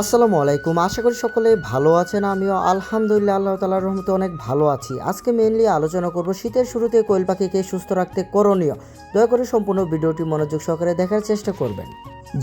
আসসালামু আলাইকুম। আশা করি সকলে ভালো আছেন, আমিও আলহামদুলিল্লাহ, আল্লাহ তালার রহমতে অনেক ভালো আছি। আজকে মেনলি আলোচনা করব শীতের শুরুতে কোয়েল পাখিকে সুস্থ রাখতে করণীয়। দয়া করে সম্পূর্ণ ভিডিওটি মনোযোগ সহকারে দেখার চেষ্টা করবেন।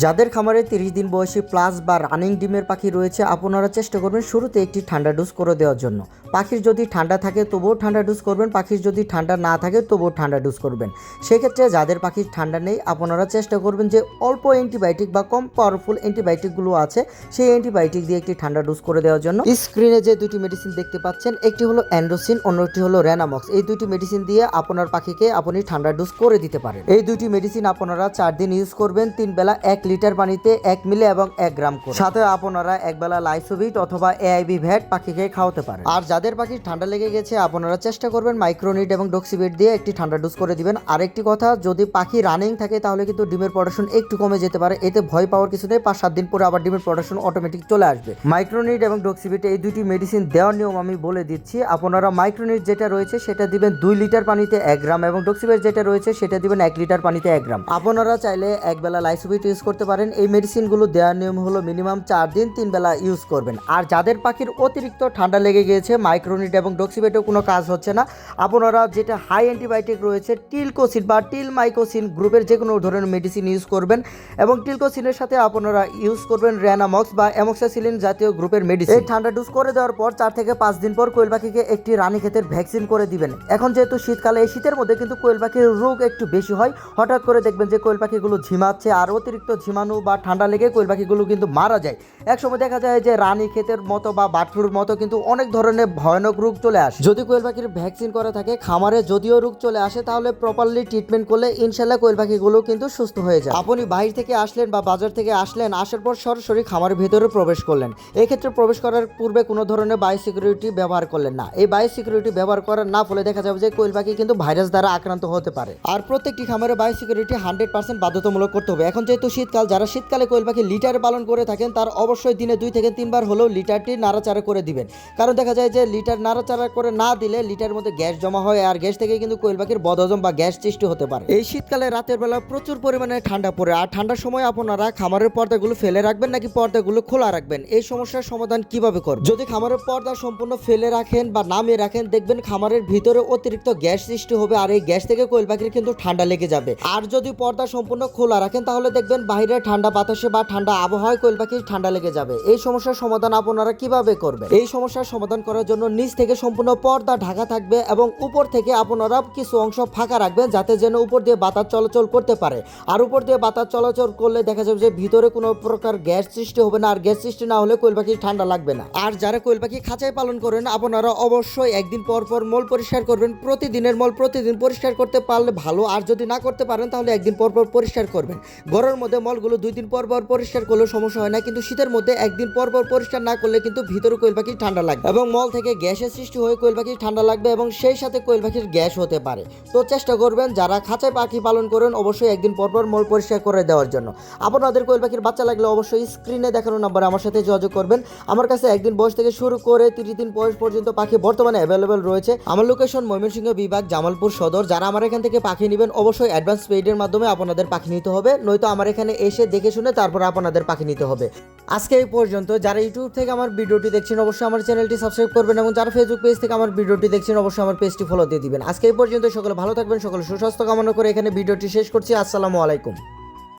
যাদের খামারে তিরিশ দিন বয়সী প্লাস বা রানিং ডিমের পাখি রয়েছে, আপনারা চেষ্টা করবেন শুরুতে একটি ঠান্ডা ডোজ করে দেওয়ার জন্য। পাখির যদি ঠান্ডা থাকে, তবুও ঠান্ডা ডোজ করবেন। পাখির যদি ঠান্ডা না থাকে, তবুও ঠান্ডা ডোজ করবেন। সেক্ষেত্রে যাদের পাখির ঠান্ডা নেই, আপনারা চেষ্টা করবেন যে অল্প অ্যান্টিবায়োটিক বা কম পাওয়ারফুল অ্যান্টিবায়োটিকগুলো আছে, সেই অ্যান্টিবায়োটিক দিয়ে একটি ঠান্ডা ডোজ করে দেওয়ার জন্য। স্ক্রিনে যে দুটি মেডিসিন দেখতে পাচ্ছেন, একটি হলো অ্যান্ড্রোসিন অন্যটি হলো র্যানামক্স এই দুটি মেডিসিন দিয়ে আপনার পাখিকে আপনি ঠান্ডা ডোজ করে দিতে পারেন। এই দুটি মেডিসিন আপনারা চার দিন ইউজ করবেন তিন বেলা এক লিটার পানিতে এক মিলে এবং এক গ্রাম করে। সাথে আপনারা এক বেলা লাইসোভিট অথবা এআইবি ভ্যাট পাখিকে খাওয়াতে পারেন। আর যাদের পাখি ঠান্ডা লেগে গেছে, আপনারা চেষ্টা করবেন মাইক্রোনিট এবং ডক্সিবেট দিয়ে একটি ঠান্ডা ডোজ করে দিবেন। আরেকটি কথা, যদি পাখি রানিং থাকে, তাহলে কিন্তু ডিমের প্রোডাকশন একটু কমে যেতে পারে। এতে ভয় পাওয়ার কিছু নেই। পাঁচ সাত দিন পরে আবার ডিমের প্রোডাকশন অটোমেটিক চলে আসবে। মাইক্রোনিট এবং ডক্সিবেট এই দুটি মেডিসিন দেওয়ার নিয়ম আমি বলে দিচ্ছি। আপনারা মাইক্রোনিট যেটা রয়েছে, সেটা দিবেন দুই লিটার পানিতে এক গ্রাম এবং ডক্সিবেট যেটা রয়েছে, সেটা দিবেন এক লিটার পানিতে এক গ্রাম। আপনারা চাইলে এক বেলা লাইসোভিট ইউজ করতে পারেন। এই মেডিসিনগুলো দেওয়ার নিয়ম হলো মিনিমাম চার দিন, তিন বেলা ইউজ করবেন। আর যাদের পাখির অতিরিক্ত ঠান্ডা লেগে গিয়েছে মাইক্রোনিট এবং ডক্সিবেটেও কোনো কাজ হচ্ছে না। আপনারা যেটা হাই অ্যান্টিবায়োটিক রয়েছে টিলকোসিন বা টিল মাইকোসিন গ্রুপের যে কোনো ধরনের মেডিসিন ইউজ করবেন। এবং টিলকোসিনের সাথে আপনারা ইউজ করবেন র্যানামক্স বা অ্যামক্সাসিলিন জাতীয় গ্রুপের মেডিসিন এই ঠান্ডা ডোজ করে দেওয়ার পর চার থেকে পাঁচ দিন পর কোয়েল পাখিকে একটি রানী ক্ষেতের ভ্যাকসিন করে দিবেন। এখন যেহেতু শীতকালে, এই শীতের মধ্যে কিন্তু কোয়েল পাখির রোগ একটু বেশি হয়। হঠাৎ করে দেখবেন যে কোয়েল পাখিগুলো ঝিমাচ্ছে আর অতিরিক্ত ঝিমানো বা ঠান্ডা লেগে কোয়েল পাখিগুলো কিন্তু মারা যায়। একসময় দেখা যায় যে রানী ক্ষেতের মতো বা বাটফ্লুর মতো কিন্তু অনেক ধরনের ভয়ানক রোগ চলে আসে। যদি কোয়েল পাখির ভ্যাকসিন করা থাকে খামারে যদিও রোগ চলে আসে, তাহলে প্রপারলি ট্রিটমেন্ট করলে ইনশাল্লাহ কোয়েল পাখিগুলো কিন্তু সুস্থ হয়ে যায়। আপনি বাইরে থেকে আসলেন বা বাজার থেকে আসলেন, আসার পর সরাসরি খামারের ভেতরে প্রবেশ করলেন। এক্ষেত্রে প্রবেশ করার পূর্বে কোনো ধরনের বায়ো সিকিউরিটি ব্যবহার করলেন না। এই বায়ো সিকিউরিটি ব্যবহার করার না ফলে দেখা যাবে যে কোয়েল পাখি কিন্তু ভাইরাস দ্বারা আক্রান্ত হতে পারে। আর প্রত্যেকটি খামারে বায়ো সিকিউরিটি হান্ড্রেড পার্সেন্ট বাধ্যতামূলক করতে হবে। এখন যেহেতু শীতকাল, যারা শীতকালে কোয়েল পাখি লিটার পালন করে থাকেন, তার অবশ্যই দিনে দুই থেকে তিনবার হলেও লিটারটি নাড়াচাড়া করে দিবেন। কারণ দেখা যায় যে লিটার নাড়াচাড়া করে না দিলে লিটারের মধ্যে গ্যাস জমা হয়, আর গ্যাস থেকে কিন্তু কোয়েল পাখির বদহজম বা গ্যাস সৃষ্টি হতে পারে। এই শীতকালে রাতের বেলা প্রচুর পরিমাণে ঠান্ডা পড়ে, আর ঠান্ডার সময় আপনারা খামারের পর্দাগুলো ফেলে রাখবেন নাকি পর্দাগুলো খোলা রাখবেন? এই সমস্যার সমাধান কীভাবে করবেন যদি খামারের পর্দা সম্পূর্ণ ফেলে রাখেন বা নামিয়ে রাখেন, দেখবেন খামারের ভিতরে অতিরিক্ত গ্যাস সৃষ্টি হবে, আর এই গ্যাস থেকে কোয়েল পাখির কিন্তু ঠান্ডা লেগে যাবে। আর যদি পর্দা সম্পূর্ণ খোলা রাখেন, তাহলে দেখবেন বাইরে ঠান্ডা বাতাসে বা ঠান্ডা আবহাওয়ায় কোয়েল পাখির ঠান্ডা লেগে যাবে। এই সমস্যার সমাধান আপনারা কীভাবে করবেন? এই সমস্যার সমাধান করার জন্য নিচ থেকে সম্পূর্ণ পর্দা ঢাকা থাকবে এবং উপর থেকে আপনারা কিছু অংশ ফাঁকা রাখবেন যাতে যেন উপর দিয়ে বাতাস চলাচল করতে পারে। আর উপর দিয়ে বাতাস চলাচল করলে দেখা যাবে যে ভিতরে কোনো প্রকার গ্যাস সৃষ্টি হবে না, আর গ্যাস সৃষ্টি না হলে কোয়েল পাখির ঠান্ডা লাগবে না। আর যারা কোয়েল পাখি খাঁচায় পালন করেন, আপনারা অবশ্যই একদিন পর পর মল পরিষ্কার করবেন। প্রতিদিনের মল প্রতিদিন পরিষ্কার করতে পারলে ভালো, আর যদি না করতে পারেন তাহলে একদিন পর পর পরিষ্কার করবেন। ঘরের মধ্যে মলগুলো দুই দিন পর পর পরিষ্কার করলেও সমস্যা হয় না, কিন্তু শীতের মধ্যে একদিন পর পর পরিষ্কার না করলে কিন্তু ভিতরে কোয়েল পাখির ঠান্ডা লাগবে এবং মল থেকে গ্যাসের সৃষ্টি হয়ে কোয়েল পাখি ঠান্ডা লাগবে এবং সেই সাথে কোয়েল পাখির গ্যাস হতে পারে। তো চেষ্টা করবেন, যারা খাঁচায় পাখি পালন করেন, অবশ্যই একদিন পর পর মল পরিষ্কার করে দেওয়ার জন্য। আপনাদের কোয়েল পাখির বাচ্চা লাগলে অবশ্যই স্ক্রিনে দেখানো নাম্বারে আমার সাথে যোগাযোগ করবেন। আমার কাছে একদিন বয়স থেকে শুরু করে তিরিশ দিন বয়স পর্যন্ত পাখি বর্তমানে অ্যাভেলেবেল রয়েছে। আমার লোকেশন ময়মনসিংহ বিভাগ, জামালপুর সদর। যারা আমার এখান থেকে পাখি নেবেন, অবশ্যই অ্যাডভান্স পেইডের মাধ্যমে আপনাদের পাখি নিতে হবে। নয়তো আমার এখানে এসে দেখে শুনে তারপর আপনাদের পাখি নিতে হবে। আজকে এই পর্যন্ত, যারা ইউটিউব থেকে আমার ভিডিওটি দেখছেন, অবশ্যই আমার চ্যানেলটি সাবস্ক্রাইব করবেন এবং যারা ফেসবুক পেজ থেকে আমার ভিডিওটি দেখছেন, অবশ্যই আমার পেজটি ফলো দিয়ে দিবেন। আজকে এই পর্যন্ত, সকলে ভালো থাকবেন, সকলে সুস্বাস্থ্য কামনা করে এখানে ভিডিওটি শেষ করছি। আসসালামু আলাইকুম।